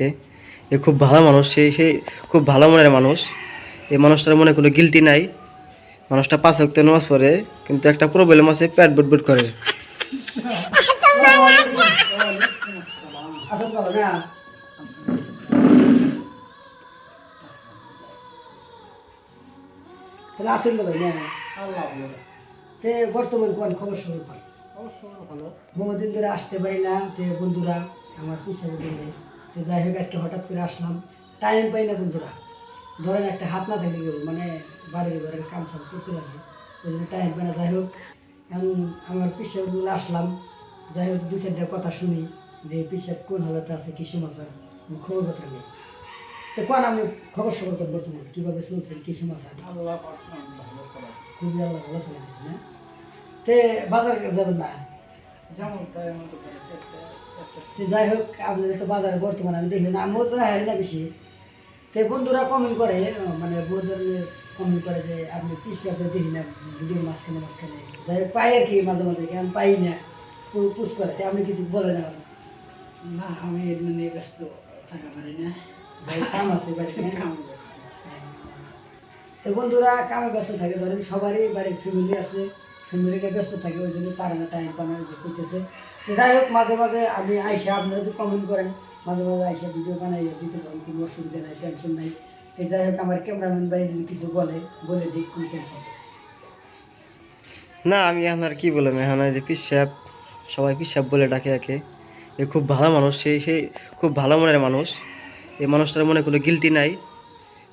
একে এ খুব ভালো মানুষ সে সে খুব ভালো মনের মানুষ। এই মানুষটার মনে কোনো গিলতি নাই। মানুষটা পাঁচ ওয়াক্ত নামাজ পড়ে কিন্তু একটা প্রবলেম আছে প্যাট বুট বুট করে বর্তমান কোন খবর পাই বহুদিন ধরে আসতে পারি না বন্ধুরা আমার পিছনে বললে তো যাই হোক আজকে হঠাৎ করে আসলাম। টাইম পাই না বন্ধুরা। ধরেন একটা হাত না থাকলে গেল মানে বাড়ির ঘরের কাম সব করতে লাগে ওই জন্য টাইম পাই না। যাই হোক এখন আমার পিসাব আসলাম। যাই হোক দু চারটা কথা শুনি। যে পিসাব কোন হালতে আছে কি সমাচার? খবর কথা নেই। তো কোন আমি খবর সবর করব বর্তমান কীভাবে চলছে কি সমাচার? খুবই আল্লাহ ভালো চলাইতেছে না? তে বাজার যাবেন না? তো যাই হোক আপনাদের তো বাজারে বর্তমানে আমি দেখি না আমিও হারি না বেশি। তো বন্ধুরা কমেন্ট করে মানে বহু ধরনের কমেন্ট করে যে আপনি পিছিয়ে আপনি দেখি না ভিডিওর মাঝখানে মাঝখানে। যাই হোক পাই আর কি মাঝে মাঝে আমি পাই না পুষ করে তো আপনি কিছু বলেন না না আমি নিয়ে ব্যস্ত থাকা পারি না। যাই কাম আছে বাড়িতে না? তো বন্ধুরা কামে ব্যস্ত থাকে ধরেন সবারই বাড়ির ফ্যামিলি আছে। ফ্যামিলিটা ব্যস্ত থাকে ওই জন্য পারে না টাইম পায় না যে করতেছে যাই হোক মাঝে মাঝে আমি আইসা আপনারা যে কমেন্ট করেন মাঝে মাঝে আইসা ভিডিও বানাই দিতে পারেন কোনো অসুবিধা নাই টেনশন নাই। তো যাই হোক আমার ক্যামেরাম্যান ভাই যদি কিছু বলে বলে দিক কোনো টেনশন না আমি এখন আর কি বললাম এখন যে পিসাব সবাই পিসাব বলে ডাকে একে। এ খুব ভালো মানুষ সেই সেই খুব ভালো মনের মানুষ। এই মানুষটার মনে কোনো গিলতি নাই।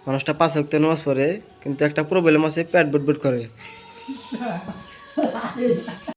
মানুষটা পাঁচ ওয়াক্ত নামাজ পড়ে কিন্তু একটা প্রবলেম আছে প্যাট বুট বুট করে। that is.